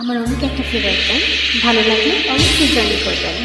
আমার অনেক একটা ফেভারিট গান ভালো লাগলে অবশ্যই জয়েন করবেন।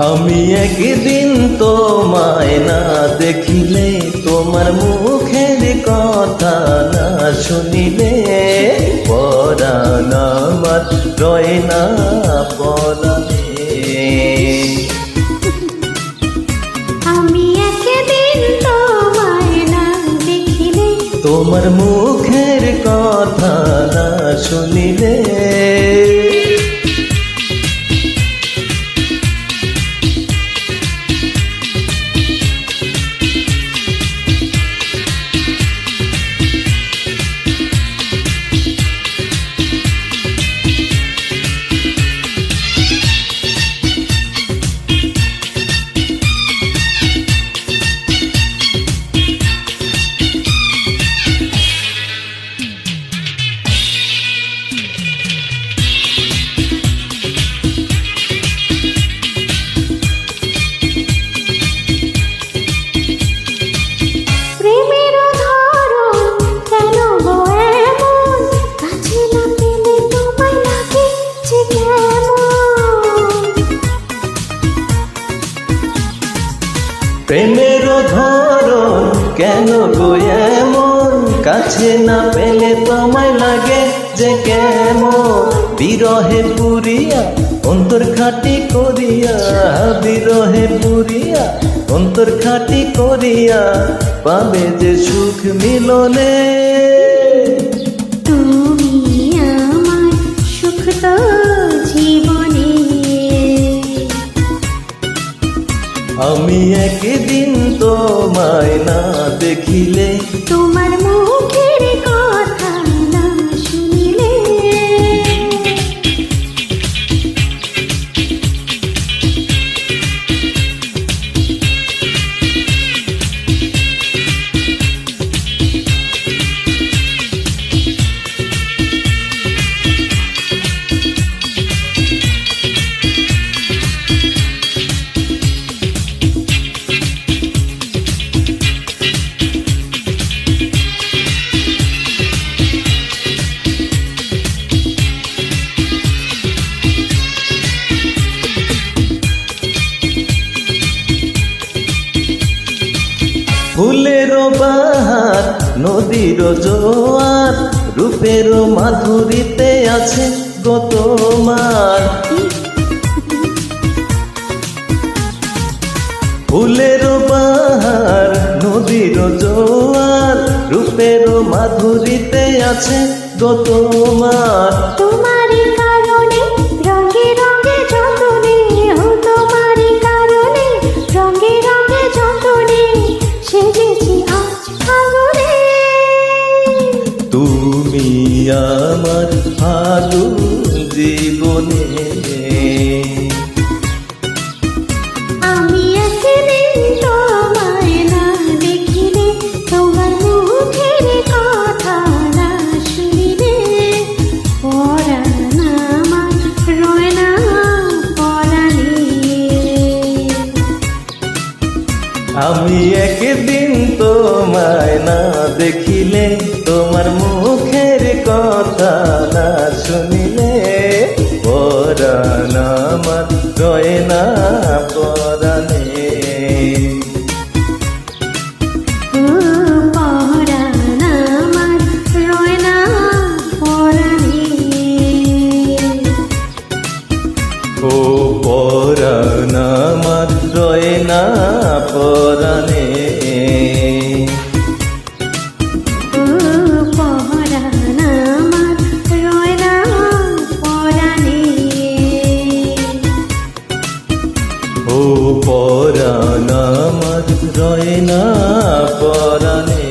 আমি একদিন তোমায় না দেখিলে তোমার মুখের কথা না শুনিলে পরাণ আমার রয় না পরাণে। তোমার মুখের কথা না শুনিলে কেন গো এমন? কাছে না পেলে তোমায় লাগে যে কেমন? বিরহে পুরিয়া অন্তর খাটি করিয়া, বিরহে পুরিয়া অন্তর খাটি করিয়া, পাবে যে সুখ মিলনে। তোমার মুখের কথা ফুলের বাহার, নদীর জোয়ার, রূপের মাধুরীতে আছে গতমার ফুলের বাহার, নদীর জোয়ার, রূপের মাধুরীতে আছে গতমার তোমারই I'm not tuần পরাণ আমার রয় না পরাণে।